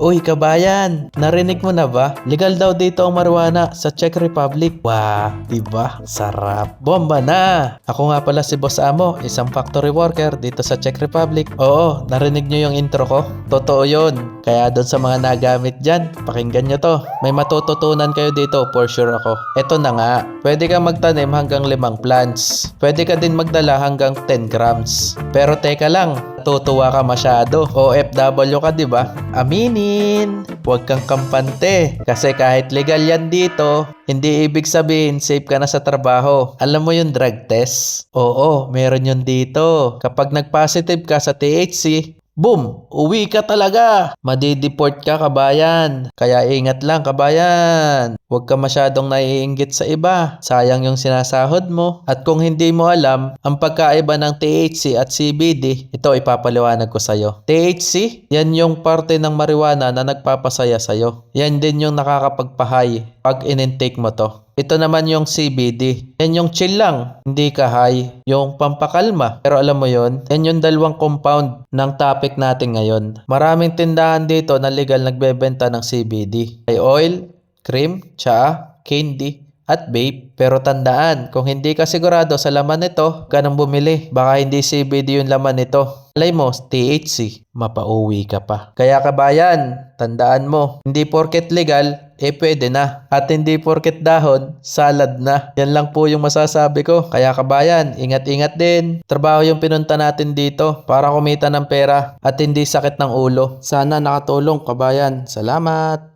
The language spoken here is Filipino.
Uy, kabayan, narinig mo na ba? Legal daw dito ang marijuana sa Czech Republic. Wow, diba? Sarap. Bomba na! Ako nga pala si Boss Amo, isang factory worker dito sa Czech Republic. Oo, narinig nyo yung intro ko? Totoo yun. Kaya doon sa mga nagamit dyan, pakinggan nyo to. May matututunan kayo dito, for sure ako. Eto na nga, pwede ka magtanim hanggang limang plants. Pwede ka din magdala hanggang 10 grams. Pero teka lang, Tutuwa ka masyado. OFW ka, di ba? Aminin. Huwag kang kampante. Kasi kahit legal yan dito, hindi ibig sabihin safe ka na sa trabaho. Alam mo yung drug test? Oo, meron yun dito. Kapag nag-positive ka sa THC, Boom! Uwi ka talaga! Madideport ka, kabayan. Kaya ingat lang, kabayan. Huwag ka masyadong naiinggit sa iba. Sayang yung sinasahod mo. At kung hindi mo alam, ang pagkaiba ng THC at CBD, ito ipapaliwanag ko sa'yo. THC, yan yung parte ng marijuana na nagpapasaya sa'yo. Yan din yung nakakapagpahay pag in-intake mo to. Ito naman yung CBD. Yan yung chill lang, hindi ka high. Yung pampakalma. Pero alam mo yon, yan yung dalawang compound ng topic natin ngayon. Maraming tindahan dito na legal nagbebenta ng CBD. May oil, cream, tsaa, candy, at vape. Pero tandaan, kung hindi ka sigurado sa laman nito, ka nang bumili. Baka hindi CBD yung laman nito. Alay mo, THC, mapauwi ka pa. Kaya kabayan, tandaan mo, hindi porket legal, eh pwede na. At hindi porket dahon, salad na. Yan lang po yung masasabi ko. Kaya kabayan, ingat-ingat din. Trabaho yung pinunta natin dito para kumita ng pera at hindi sakit ng ulo. Sana nakatulong kabayan. Salamat!